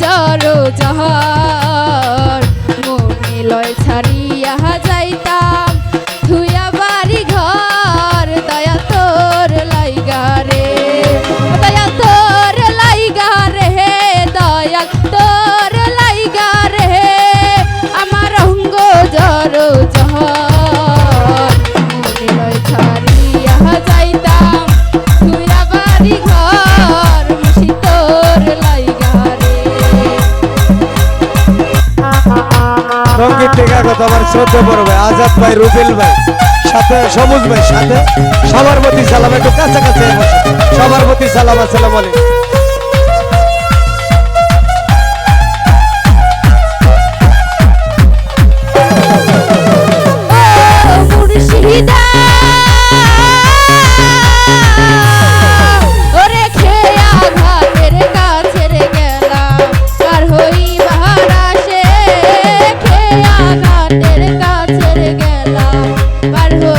জড়ো জহর সংগীত শ্রদ্ধা বড় ভাই, আজাদ ভাই, রুবেল ভাই, সাথে সবুজ ভাই, সাথে সবার প্রতি সালাম, একটু কাছাকাছি। সবার প্রতি সালাম, আসসালাম আলাইকুম para